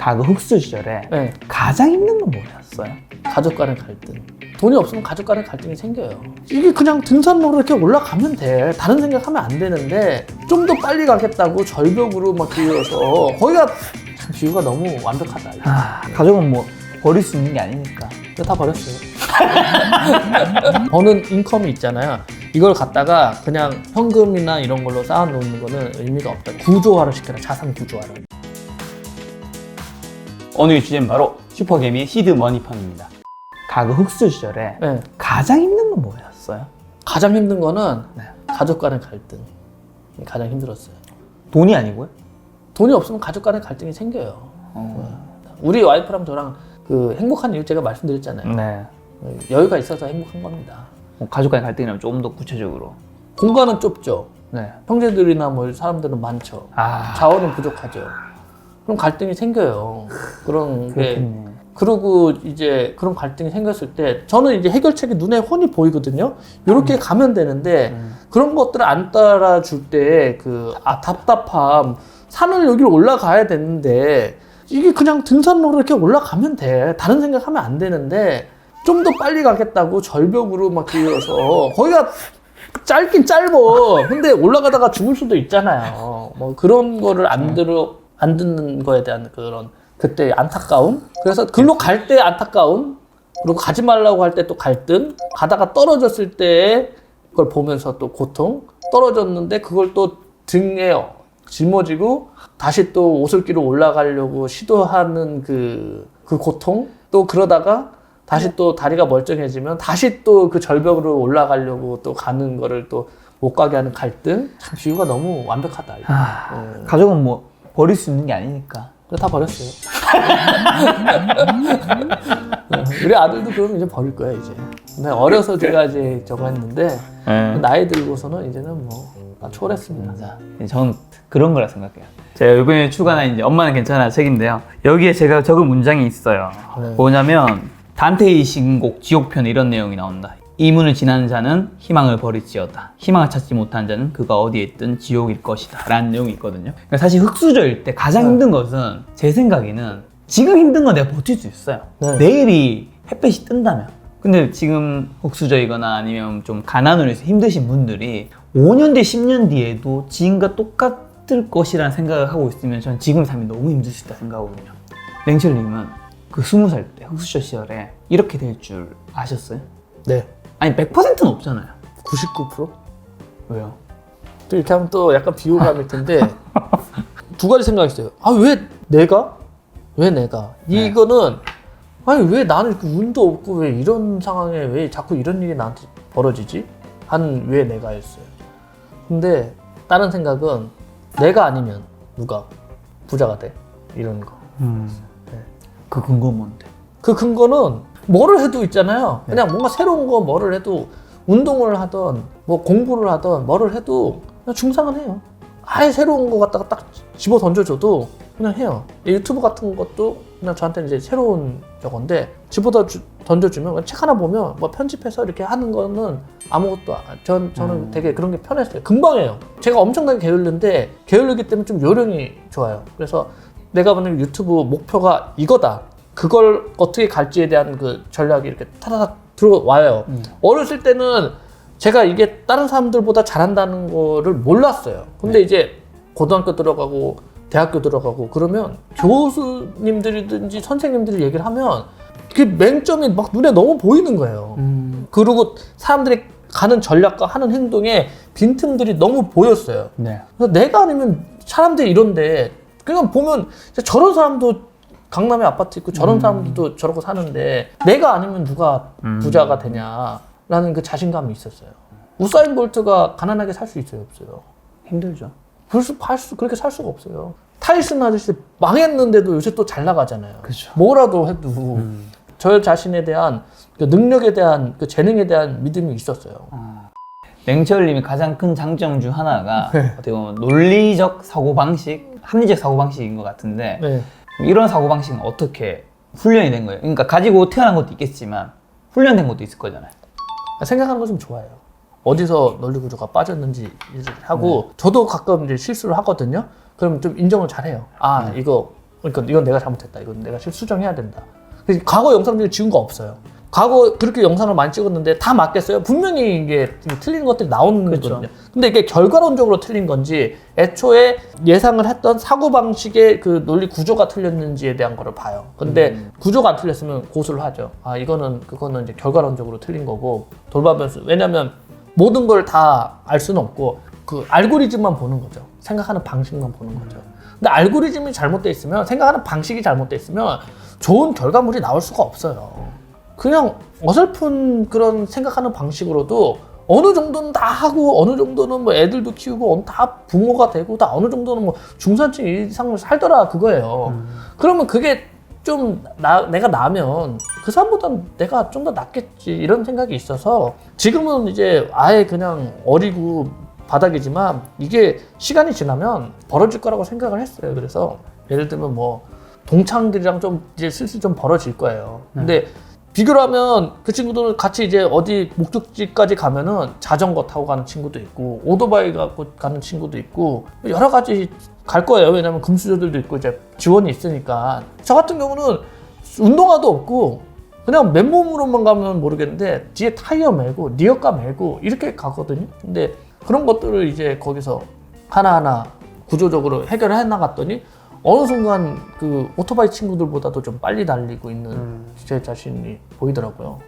가그 흑수 시절에 네. 가장 힘든 건 뭐였어요? 가족 간의 갈등. 돈이 없으면 가족 간의 갈등이 생겨요. 이게 그냥 등산로로 이렇게 올라가면 돼. 다른 생각하면 안 되는데 좀 더 빨리 가겠다고 절벽으로 막 기어서 거기가 참 비유가 너무 완벽하다. 이거. 아, 가족은 뭐 버릴 수 있는 게 아니니까. 다 버렸어요. 버는 인컴이 있잖아요. 이걸 갖다가 그냥 현금이나 이런 걸로 쌓아놓는 거는 의미가 없다. 구조화를 시켜라. 자산 구조화를. 오늘 주제는 바로 슈퍼개미의 시드 머니펀입니다. 가그 흑수 시절에 네. 가장 힘든 건 뭐였어요? 가장 힘든 거는 네. 가족 간의 갈등. 가장 힘들었어요. 돈이 아니고요? 돈이 없으면 가족 간의 갈등이 생겨요. 우리 와이프랑 저랑 그 행복한 이유 제가 말씀드렸잖아요. 네. 여유가 있어서 행복한 겁니다. 뭐 가족 간의 갈등이라면 조금 더 구체적으로. 공간은 좁죠. 네. 형제들이나 뭐 사람들은 많죠. 아, 자원은 부족하죠. 그럼 갈등이 생겨요. 그런 게. 그리고 이제 그런 갈등이 생겼을 때 저는 이제 해결책이 눈에 훤히 보이거든요. 이렇게 가면 되는데 그런 것들을 안 따라줄 때 그 아, 답답함 산을 여기를 올라가야 되는데 이게 그냥 등산로로 이렇게 올라가면 돼. 다른 생각하면 안 되는데 좀 더 빨리 가겠다고 절벽으로 막 기어서 거기가 짧긴 짧어. 근데 올라가다가 죽을 수도 있잖아요. 뭐 그런 거를 안 들어 안 듣는 거에 대한 그런 그때 안타까움. 그래서 글로 갈 때 안타까움. 그리고 가지 말라고 할 때 또 갈등. 가다가 떨어졌을 때 그걸 보면서 또 고통. 떨어졌는데 그걸 또 등에 짊어지고 다시 또 오솔길로 올라가려고 시도하는 그, 그 고통. 또 그러다가 다시 또 다리가 멀쩡해지면 다시 또 그 절벽으로 올라가려고 또 가는 거를 또 못 가게 하는 갈등. 참 비유가 너무 완벽하다. 아, 어. 가족은 뭐 버릴 수 있는 게 아니니까. 다 버렸어요. 어, 우리 아들도 그럼 이제 버릴 거야 이제. 근데 어려서 제가 이제 저거 했는데 네. 나이 들고서는 이제는 뭐다 초월했습니다. 저는 그런 거라 생각해요. 제가 이번에 출간한 이제 엄마는 괜찮아 책인데요. 여기에 제가 적은 문장이 있어요. 네. 뭐냐면 단테의 신곡 지옥편 이런 내용이 나온다. 이 문을 지나는 자는 희망을 버릴지어다. 희망을 찾지 못한 자는 그가 어디에 있든 지옥일 것이다. 라는 내용이 있거든요. 그러니까 사실 흑수저일 때 가장 네. 힘든 것은 제 생각에는 지금 힘든 건 내가 버틸 수 있어요. 네. 내일이 햇볕이 뜬다면. 근데 지금 흑수저이거나 아니면 좀 가난으로 해서 힘드신 분들이 5년 뒤, 10년 뒤에도 지금과 똑같을 것이라는 생각을 하고 있으면 저는 지금 삶이 너무 힘들 수 있다 생각하거든요. 랭철님은 그 20살 때 흑수저 시절에 이렇게 될 줄 아셨어요? 네. 아니 100%는 없잖아요. 99%? 왜요? 또 이렇게 하면 또 약간 비호감일 텐데 두 가지 생각이 있어요. 아 왜 내가? 왜 내가? 네. 이거는 아니 왜 나는 그 운도 없고 왜 이런 상황에 왜 자꾸 이런 일이 나한테 벌어지지? 한 왜 내가였어요. 근데 다른 생각은 내가 아니면 누가 부자가 돼 이런 거. 그 근거 뭔데? 그 근거는 뭐를 해도 있잖아요. 그냥 뭔가 새로운 거 뭐를 해도 운동을 하던 뭐 공부를 하던 뭐를 해도 그냥 중상은 해요. 아예 새로운 거 갖다가 딱 집어 던져줘도 그냥 해요. 이 유튜브 같은 것도 그냥 저한테 이제 새로운 저건데 집어 던져- 던져주면 책 하나 보면 뭐 편집해서 이렇게 하는 거는 아무것도 안- 전 저는 되게 그런 게 편했어요. 금방 해요. 제가 엄청나게 게을른데 게을르기 때문에 좀 요령이 좋아요. 그래서 내가 만약 유튜브 목표가 이거다. 그걸 어떻게 갈지에 대한 그 전략이 이렇게 타다닥 들어와요. 어렸을 때는 제가 이게 다른 사람들보다 잘한다는 거를 몰랐어요. 근데 이제 고등학교 들어가고 대학교 들어가고 그러면 교수님들이든지 선생님들이 얘기를 하면 그 맹점이 막 눈에 너무 보이는 거예요. 그리고 사람들이 가는 전략과 하는 행동에 빈틈들이 너무 보였어요. 네. 그래서 내가 아니면 사람들이 이런데 그냥 보면 저런 사람도 강남에 아파트 있고 저런 사람들도 저러고 사는데 내가 아니면 누가 부자가 되냐라는 그 자신감이 있었어요. 우사인 볼트가 가난하게 살 수 있어요, 없어요? 힘들죠. 그래서 할수 그렇게 살 수가 없어요. 타이슨 아저씨 망했는데도 요새 또 잘 나가잖아요. 그죠. 뭐라도 해도 저 자신에 대한 그 능력에 대한 그 재능에 대한 믿음이 있었어요. 랭철님이 가장 큰 장점 중 하나가 어떻게 보면 논리적 사고 방식, 합리적 사고 방식인 것 같은데 네. 이런 사고 방식은 어떻게 훈련이 된 거예요? 그러니까 가지고 태어난 것도 있겠지만 훈련된 것도 있을 거잖아요. 생각하는 거 좀 좋아해요. 어디서 논리 구조가 빠졌는지 하고 저도 가끔 이제 실수를 하거든요. 그럼 좀 인정을 잘해요. 아 이거 그러니까 이건 내가 잘못했다. 이건 내가 실 수정해야 된다. 과거 영상 중에 지운 거 없어요. 과거 그렇게 영상을 많이 찍었는데 다 맞겠어요? 분명히 이게 틀린 것들이 나오는 그렇죠. 거거든요. 근데 이게 결과론적으로 틀린 건지 애초에 예상을 했던 사고 방식의 그 논리 구조가 틀렸는지에 대한 거를 봐요. 근데 구조가 안 틀렸으면 고소를 하죠. 아 이거는 그거는 이제 결과론적으로 틀린 거고 돌발 변수. 왜냐면 모든 걸 다 알 수는 없고 그 알고리즘만 보는 거죠. 생각하는 방식만 보는 거죠. 근데 알고리즘이 잘못돼 있으면 생각하는 방식이 잘못돼 있으면 좋은 결과물이 나올 수가 없어요. 그냥 어설픈 그런 생각하는 방식으로도 어느 정도는 다 하고 어느 정도는 뭐 애들도 키우고 다 부모가 되고 다 어느 정도는 뭐 중산층 이상을 살더라 그거예요. 그러면 그게 좀 나, 내가 나면 그 사람보단 내가 좀 더 낫겠지 이런 생각이 있어서 지금은 이제 아예 그냥 어리고 바닥이지만 이게 시간이 지나면 벌어질 거라고 생각을 했어요. 그래서 예를 들면 뭐 동창들이랑 좀 이제 슬슬 좀 벌어질 거예요. 근데 비교를 하면 그 친구들은 같이 이제 어디 목적지까지 가면은 자전거 타고 가는 친구도 있고 오토바이 갖고 가는 친구도 있고 여러 가지 갈 거예요. 왜냐면 금수저들도 있고 이제 지원이 있으니까. 저 같은 경우는 운동화도 없고 그냥 맨몸으로만 가면 모르겠는데 뒤에 타이어 메고 리어카 메고 이렇게 가거든요. 근데 그런 것들을 이제 거기서 하나하나 구조적으로 해결해 나갔더니 어느 순간 그 오토바이 친구들보다도 좀 빨리 달리고 있는 제 자신이 보이더라고요.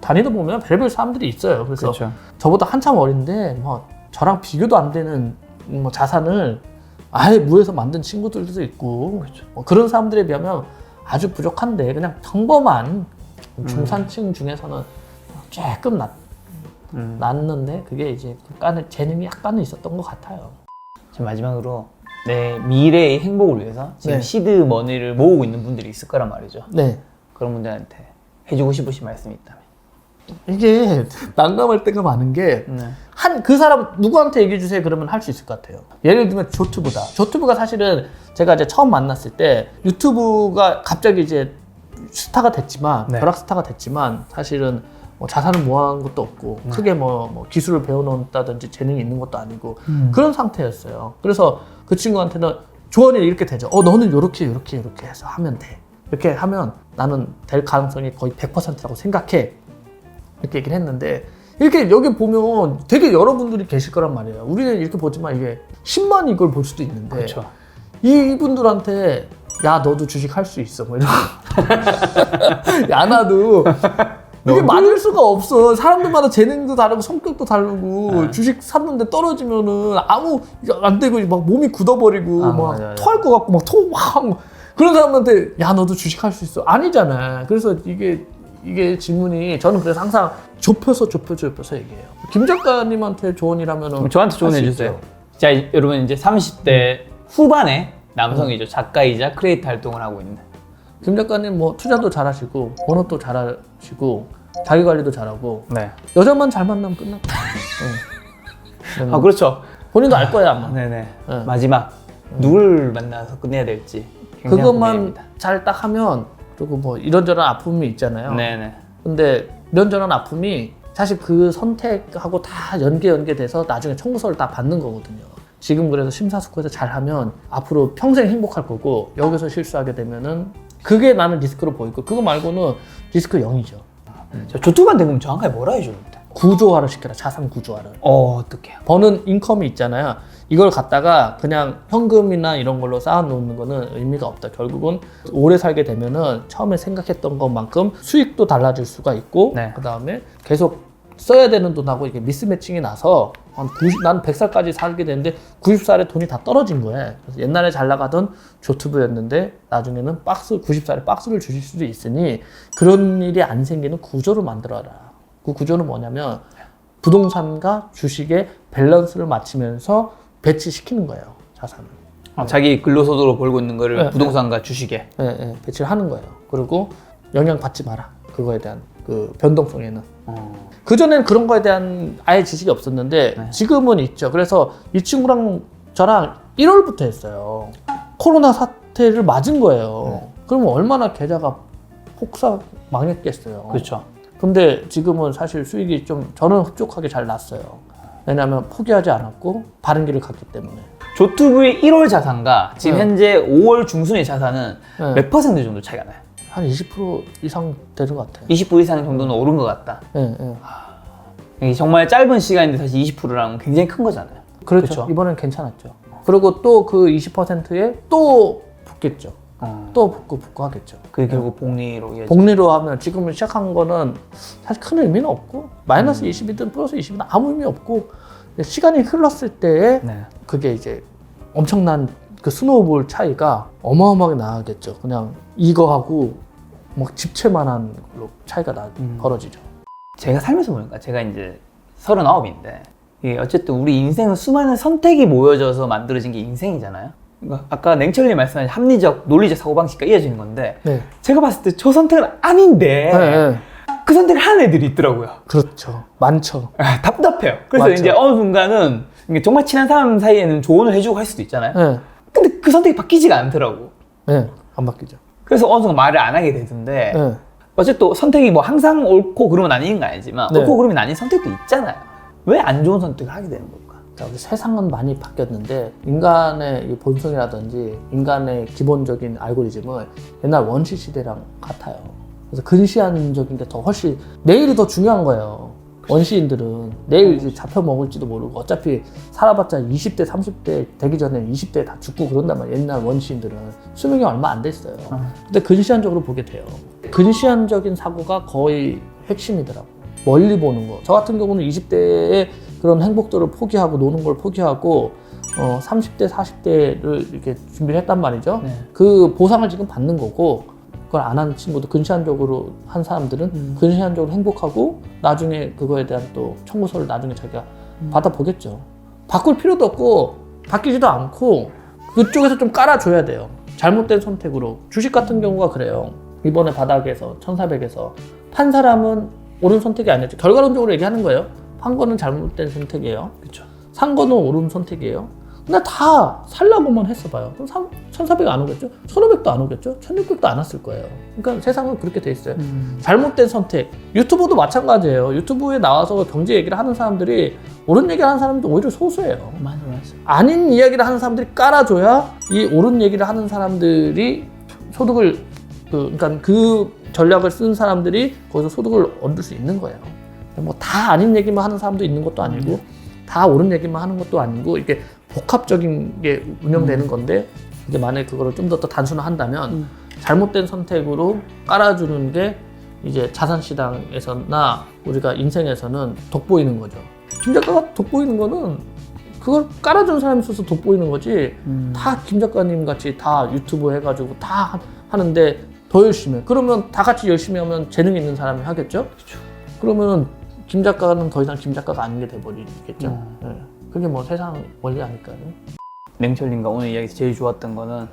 다니다 보면 별별 사람들이 있어요. 그래서 그렇죠. 저보다 한참 어린데 뭐 저랑 비교도 안 되는 뭐 자산을 아예 무에서 만든 친구들도 있고 뭐 그런 사람들에 비하면 아주 부족한데 그냥 평범한 중산층 중에서는 조금 낫, 음. 낫는데 그게 이제 약간의 재능이 약간은 있었던 것 같아요. 자, 마지막으로 내 미래의 행복을 위해서 지금 네. 시드 머니를 모으고 있는 분들이 있을 거란 말이죠. 네. 그런 분들한테 해주고 싶으신 말씀이 있다면. 이게 난감할 때가 많은 게 네. 한 그 사람 누구한테 얘기해 주세요 그러면 할 수 있을 것 같아요. 예를 들면 조튜브다. 조튜브가 사실은 제가 이제 처음 만났을 때 유튜브가 갑자기 이제 스타가 됐지만 네. 벼락 스타가 됐지만 사실은 뭐 자산을 모아한 것도 없고 크게 뭐, 뭐 기술을 배워놓았다든지 재능이 있는 것도 아니고 그런 상태였어요. 그래서 그 친구한테는 조언이 이렇게 되죠. 어 너는 요렇게 요렇게 요렇게 해서 하면 돼. 이렇게 하면 나는 될 가능성이 거의 100%라고 생각해. 이렇게 얘기를 했는데 이렇게 여기 보면 되게 여러분들이 계실 거란 말이에요. 우리는 이렇게 보지만 이게 10만 이걸 볼 수도 있는데 그렇죠. 이분들한테 야 너도 주식 할 수 있어 뭐 이런 야 나도 이게 맞을 수가 없어 사람들마다 재능도 다르고 성격도 다르고 네. 주식 샀는데 떨어지면은 아무 안 되고 막 몸이 굳어버리고 아, 막 맞아. 토할 것 같고 막 토막 그런 사람한테 야 너도 주식 할 수 있어 아니잖아 그래서 이게 이게 질문이 저는 그래서 항상 좁혀서 좁혀서 좁혀서 얘기해요 김 작가님한테 조언이라면은 저한테 조언해 주세요. 있죠. 자, 이- 여러분 이제 30대 후반에 남성이죠. 작가이자 크리에이터 활동을 하고 있는. 김 작가님 뭐 투자도 잘하시고 번호도 잘하시고 자기 관리도 잘하고 네. 여자만 잘 만나면 끝나. 응. 아, 그렇죠. 본인도 알 거야 아마. 네네. 네. 마지막 누굴 만나서 끝내야 될지. 그것만 고민입니다. 잘 딱 하면 그리고 뭐 이런저런 아픔이 있잖아요. 네네. 근데 이런저런 아픔이 사실 그 선택하고 다 연계 연계돼서 나중에 청구서를 다 받는 거거든요. 지금 그래서 심사숙고해서 잘하면 앞으로 평생 행복할 거고 여기서 실수하게 되면은 그게 나는 리스크로 보이고 그거 말고는 리스크 0이죠. 저 조투한테 그럼 정확하게 뭐라 해주는데? 구조화를 시켜라 자산 구조화를. 어, 어떡해요. 버는 인컴이 있잖아요. 이걸 갖다가 그냥 현금이나 이런 걸로 쌓아놓는 거는 의미가 없다. 결국은 오래 살게 되면은 처음에 생각했던 것만큼 수익도 달라질 수가 있고 네. 그 다음에 계속 써야 되는 돈하고 이게 미스매칭이 나서 한 90, 난 100살까지 살게 되는데 90살에 돈이 다 떨어진 거예요. 그래서 옛날에 잘 나가던 조투브였는데 나중에는 박스 90살에 박스를 주실 수도 있으니 그런 일이 안 생기는 구조를 만들어라. 그 구조는 뭐냐면 부동산과 주식의 밸런스를 맞추면서 배치시키는 거예요. 자산을. 어, 자기 근로소득으로 벌고 있는 거를 네. 부동산과 주식에. 예, 예, 배치를 하는 거예요. 그리고 영향 받지 마라. 그거에 대한 그 변동성에는. 어. 그전엔 그런 거에 대한 아예 지식이 없었는데 네. 지금은 있죠. 그래서 이 친구랑 저랑 1월부터 했어요. 코로나 사태를 맞은 거예요. 그러면 얼마나 계좌가 폭삭 망했겠어요. 그렇죠. 근데 지금은 사실 수익이 좀 저는 흡족하게 잘 났어요. 왜냐하면 포기하지 않았고 바른 길을 갔기 때문에. 조투브의 1월 자산과 지금 네. 현재 5월 중순의 자산은 네. 몇 퍼센트 정도 차이가 나요? 한 20% 이상 되는 것 같아요. 20% 이상 정도는 오른 것 같다. 예, 예. 이게 정말 짧은 시간인데 사실 20%랑 굉장히 큰 거잖아요. 그렇죠. 그렇죠. 이번엔 괜찮았죠. 그리고 또 그 20%에 또 붙겠죠. 어. 또 붙고 붙고 하겠죠. 그게 결국 복리로 이어지. 복리로 하면 지금 시작한 거는 사실 큰 의미는 없고 마이너스 20이든 플러스 20이든 아무 의미 없고 시간이 흘렀을 때에 네. 그게 이제 엄청난 그 스노우볼 차이가 어마어마하게 나겠죠. 그냥 이거하고 막 집채만한 걸로 차이가 나 음. 벌어지죠. 제가 살면서 보니까 제가 이제 39인데 이게 어쨌든 우리 인생은 수많은 선택이 모여져서 만들어진 게 인생이잖아요. 그러니까 아까 냉철님 말씀하신 합리적, 논리적 사고방식과 이어지는 건데 네. 제가 봤을 때 저 선택은 아닌데 네, 네. 그 선택을 하는 애들이 있더라고요. 그렇죠. 많죠. 아, 답답해요. 그래서 맞죠. 이제 어느 순간은 정말 친한 사람 사이에는 조언을 해주고 할 수도 있잖아요. 네. 근데 그 선택이 바뀌지가 않더라고. 네. 안 바뀌죠. 그래서 어느 순간 말을 안 하게 되던데 네. 어쨌든 선택이 뭐 항상 옳고 그러면 아닌 건 아니지만 네. 옳고 그러면 아닌 선택도 있잖아요. 왜 안 좋은 선택을 하게 되는 걸까? 자, 우리 세상은 많이 바뀌었는데 인간의 이 본성이라든지 인간의 기본적인 알고리즘은 옛날 원시 시대랑 같아요. 그래서 근시안적인 게 더 훨씬 내일이 더 중요한 거예요. 원시인들은 내일 이제 잡혀 먹을지도 모르고 어차피 살아봤자 20대, 30대 되기 전에 20대에 다 죽고 그런단 말이에요. 옛날 원시인들은 수명이 얼마 안 됐어요. 근데 근시안적으로 보게 돼요. 근시안적인 사고가 거의 핵심이더라고. 멀리 보는 거. 저 같은 경우는 20대에 그런 행복들을 포기하고 노는 걸 포기하고 어, 30대, 40대를 이렇게 준비를 했단 말이죠. 네. 그 보상을 지금 받는 거고 그걸 안한 친구도 근시안적으로 한 사람들은 음. 근시안적으로 행복하고 나중에 그거에 대한 또 청구서를 나중에 자기가 음. 받아보겠죠. 바꿀 필요도 없고 바뀌지도 않고 그쪽에서 좀 깔아줘야 돼요. 잘못된 선택으로 주식 같은 경우가 그래요. 이번에 바닥에서 1400에서 판 사람은 옳은 선택이 아니었죠. 결과론적으로 얘기하는 거예요. 판 거는 잘못된 선택이에요. 그렇죠. 산 거는 옳은 선택이에요. 근데 다 살라고만 했어 봐요. 그럼 1,400 안 오겠죠? 1,500도 안 오겠죠? 1,600도 안 왔을 거예요. 그러니까 세상은 그렇게 돼 있어요. 잘못된 선택. 유튜브도 마찬가지예요. 유튜브에 나와서 경제 얘기를 하는 사람들이 옳은 얘기를 하는 사람도 오히려 소수예요. 맞아 맞아. 아닌 이야기를 하는 사람들이 깔아줘야 이 옳은 얘기를 하는 사람들이 소득을 그, 그러니까 그 전략을 쓴 사람들이 거기서 소득을 얻을 수 있는 거예요. 뭐 다 아닌 얘기만 하는 사람도 있는 것도 아니고 다 옳은 얘기만 하는 것도 아니고 이게 복합적인 게 운영되는 건데 이제 만약에 그거를 좀더 단순화한다면 잘못된 선택으로 깔아주는 게 이제 자산 시장에서나 우리가 인생에서는 돋보이는 거죠. 김 작가가 돋보이는 거는 그걸 깔아준 사람이 있어서 돋보이는 거지 다김 작가님 같이 다 유튜브 해가지고 다 하- 하는데 더 열심히 해. 그러면 다 같이 열심히 하면 재능 있는 사람이 하겠죠? 그러면 김 작가는 더 이상 김 작가가 아닌 게 돼버리겠죠? 네. 그게 뭐 세상 원리 아닐까요? 냉철님과 오늘 이야기에서 제일 좋았던 거는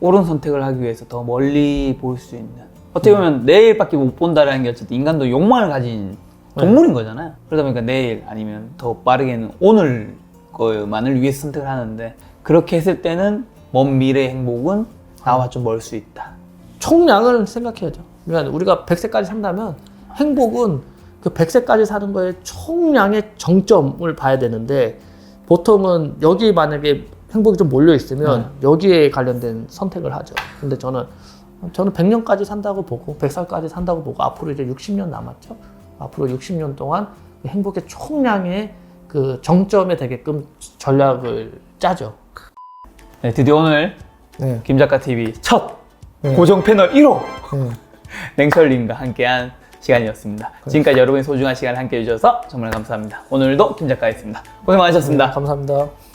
옳은 선택을 하기 위해서 더 멀리 볼 수 있는 어떻게 보면 내일밖에 못 본다라는 게 어쨌든 인간도 욕망을 가진 동물인 거잖아요 그러다 보니까 내일 아니면 더 빠르게는 오늘 것만을 위해서 선택을 하는데 그렇게 했을 때는 먼 미래의 행복은 나와 좀 멀 수 있다 총량을 생각해야죠. 그러니까 우리가 100세까지 산다면 행복은 그 100세까지 사는 거에 총량의 정점을 봐야 되는데 보통은 여기 만약에 행복이 좀 몰려 있으면 여기에 관련된 선택을 하죠. 근데 저는 저는 100년까지 산다고 보고 100살까지 산다고 보고 앞으로 이제 60년 남았죠. 앞으로 60년 동안 행복의 총량의 그 정점에 되게끔 전략을 짜죠. 네, 드디어 오늘 네. 김 작가 TV 첫 네. 고정 패널 1호 네. 냉철님과 함께한 시간이었습니다. 지금까지 여러분의 소중한 시간을 함께 해주셔서 정말 감사합니다. 오늘도 김 작가였습니다. 고생 많으셨습니다. 감사합니다.